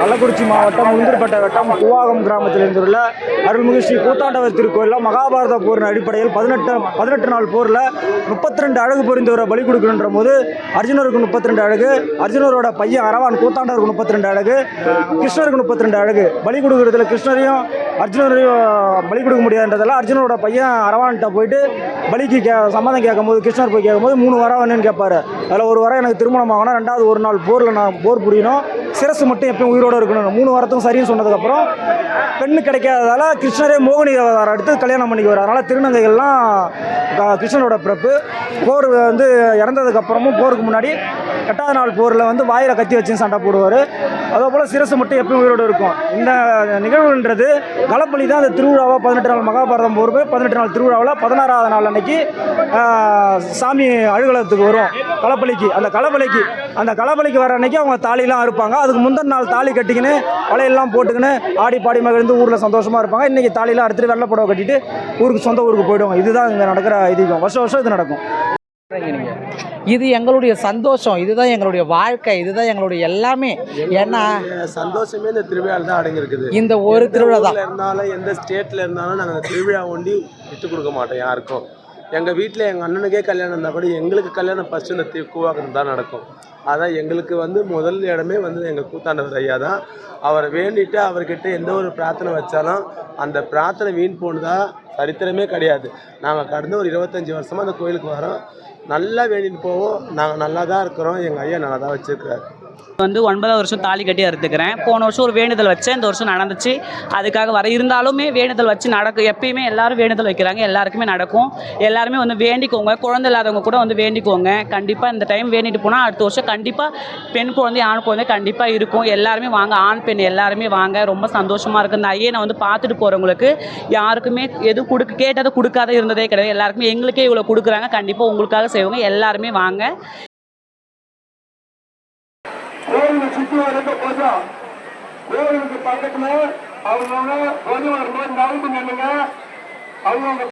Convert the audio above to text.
கள்ளக்குறிச்சி மாவட்டம் உளுந்தூர்பேட்டை வட்டம் கூவாகம் கிராமத்தில் இருந்துள்ள அருள்மிகு ஸ்ரீ கூத்தாண்டவர் திருக்கோயிலில் மகாபாரத போரின் அடிப்படையில் பதினெட்டு பதினெட்டு நாள் போரில் முப்பத்தி ரெண்டு அழகு புரிந்தவரை பலி கொடுக்கணுன்ற போது அர்ஜுனருக்கு முப்பத்தி ரெண்டு அழகு அர்ஜுனரோட பையன் அரவான் கூத்தாண்டவருக்கு முப்பத்தி ரெண்டு அழகு கிருஷ்ணருக்கு முப்பத்தி ரெண்டு அழகு. பலி கொடுக்குறதுல கிருஷ்ணரையும் அர்ஜுனரையும் பலி கொடுக்க முடியாதுன்றதால அர்ஜுனரோட பையன் அரவான்கிட்ட போயிட்டு பலிக்கு கே சம்மதம் கேட்கும்போது கிருஷ்ணர் போய் கேட்கும்போது மூணு வரம் வேணும்னு கேட்பாரு அதில் ஒரு வாரம் எனக்கு திருமணம் ஆகணும். ரெண்டாவது ஒரு நாள் போரில் நான் போர் புரியணும். சிரசு மட்டும் எப்பயும் உயிரோடு இருக்கணும் மூணு வாரத்துக்கும் சரின்னு சொன்னதுக்கப்புறம் பெண்ணு கிடைக்காததால கிருஷ்ணரே மோகினி அவதாரம் எடுத்து கல்யாணம் பண்ணிக்குவார் அதனால் திருநங்கைகள்லாம் கிருஷ்ணனோட பிறப்பு. போர் வந்து இறந்ததுக்கப்புறமும் போருக்கு முன்னாடி எட்டாவது நாள் போரில் வந்து வாயில் கத்தி வச்சு சண்டை போடுவார். அதே போல் சிரசு மட்டும் எப்பயும் உயிரோடு இருக்கும். இந்த நிகழ்வுன்றது களப்பலி தான். அந்த திருவிழாவாக பதினெட்டு நாள் மகாபாரதம் போர் பதினெட்டு நாள் திருவிழாவில் பதினாறாவது நாள் அன்னைக்கு சாமி அழுகலத்துக்கு வரும். களப்பலிக்கு அந்த களப்பலிக்கு அந்த களப்பலிக்கு வர அன்னைக்கு அவங்க தாலிலாம் அறுப்பாங்க. அதுக்கு முந்தின நாள் தாலி கட்டிக்கின்னு வலையெல்லாம் போட்டுக்கின்னு ஆடி பாடி மகிழ்ந்து ஊரில் சந்தோஷமாக இருப்பாங்க. இன்றைக்கி தாலிலாம் அறுத்துட்டு வெள்ளை புடவை கட்டிட்டு ஊருக்கு சொந்த ஊருக்கு போயிடுவாங்க. இதுதான் இங்கே நடக்கிற ஐதீகம். வருஷம் வருஷம் இது நடக்கும். இது எங்களுடைய சந்தோஷம். இதுதான் எங்களுடைய வாழ்க்கை. இதுதான் எங்களுடைய எல்லாமே. ஏன்னா சந்தோஷமே இந்த திருவிழாவில் தான் அடங்கியிருக்குது. இந்த ஒரு திருவிழா தான். இருந்தாலும் எந்த ஸ்டேட்ல இருந்தாலும் நாங்கள் அந்த திருவிழா ஒண்டி விட்டு கொடுக்க மாட்டோம் யாருக்கும். எங்கள் வீட்டில் எங்கள் அண்ணனுக்கே கல்யாணம் இருந்தால் கூட எங்களுக்கு கல்யாணம் ஃபஸ்ட்டு இந்த தி தான் நடக்கும். அதான் எங்களுக்கு வந்து முதல் இடமே வந்து எங்கள் கூத்தாண்டவர் ஐயா தான். அவரை வேண்டிட்டு அவர்கிட்ட எந்த ஒரு பிரார்த்தனை வச்சாலும் அந்த பிரார்த்தனை வீண் போனதா சரித்திரமே கிடையாது. நாங்கள் கடந்த ஒரு இருபத்தஞ்சி வருஷமாக அந்த கோயிலுக்கு வரோம். நல்லா வேண்டிட்டு போவோம். நாங்கள் நல்லா தான் இருக்கிறோம். எங்கள் ஐயா நல்லா தான் வச்சுருக்கிறாரு. வந்து ஒன்பதாவது வருஷம் தாலி கட்டி அறுத்துக்கிறேன். போன வருஷம் ஒரு வேண்டுதல் வச்சேன். இந்த வருஷம் நடந்துச்சு. அதுக்காக வர இருந்தாலுமே வேண்டுதல் வச்சு நடக்கும் எப்பயுமே எல்லாரும் வேண்டுதல் வைக்கிறாங்க. எல்லாருக்குமே நடக்கும். எல்லாருமே வந்து வேண்டிக்கோங்க. குழந்தை இல்லாதவங்க கூட வந்து வேண்டிக்கோங்க. கண்டிப்பாக இந்த டைம் வேண்டிட்டு போனால் அடுத்த வருஷம் கண்டிப்பாக பெண் குழந்தை ஆண் குழந்தை கண்டிப்பாக இருக்கும். எல்லாருமே வாங்க. ஆண் பெண் எல்லாருமே வாங்க. ரொம்ப சந்தோஷமாக இருக்குது இந்த ஐயனை வந்து பார்த்துட்டு போகிறவங்களுக்கு யாருக்குமே எதுவும் கொடுக்க கேட்டதை கொடுக்காத இருந்ததே கிடையாது. எல்லாருக்குமே எங்களுக்கே இவ்வளோ கொடுக்குறாங்க. கண்டிப்பாக உங்களுக்காக செய்வாங்க. எல்லாருமே வாங்க. கோவிலை சுத்தி வரப்ப போதும் கோயிலுக்கு பக்கத்துல அவங்க கொஞ்சம் வரும்போது நடந்து நின்னுங்க. அவங்க